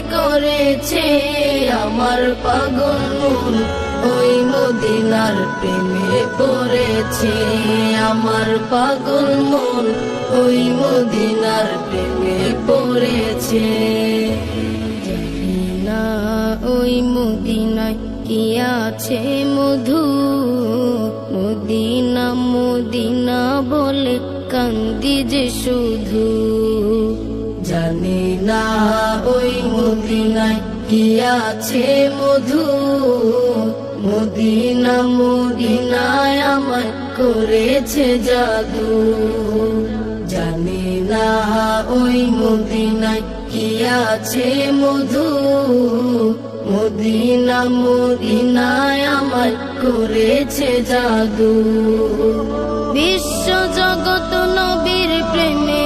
করেছে আমার পাগল। মন ওই মদিনার প্রেমে পড়েছে আমার পাগল মন। ওই মদিনার প্রেমে পড়েছে। না ওই মদিনায় কি আছে মধু। মদিনা মদিনা বলে কান্দি যে শুধু। জানি না মদিনায় কি আছে মধু। মদিনা, মদিনায় আমায় করেছে জাদু। জানি না ওই মদিনায় কি আছে মধু। মদিনা, মদিনায় আমায় করেছে জাদু। বিশ্ব জগত নবীর প্রেমে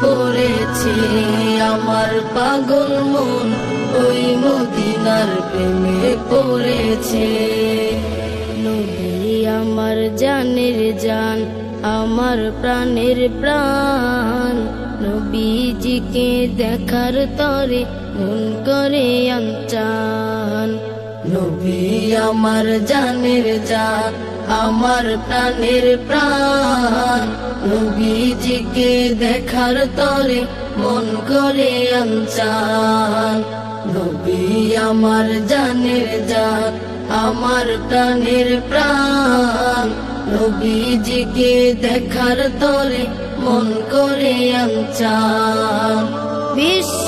পড়েছে আমার পাগল মন, ওই মদিনার প্রেমে পড়েছে। নবী আমার জানের জান, আমার প্রাণের প্রাণ। নবীজিকে দেখার তরে মন করে আঞ্চান নবী আমার জানের জান আমার প্রাণের প্রাণ। নবীজিকে দেখার তরে মন করে আনচান। নবী আমার জানের জান, আমার প্রাণের প্রাণ। নবীজিকে দেখার তরে মন করে আনচান। বিশ্ব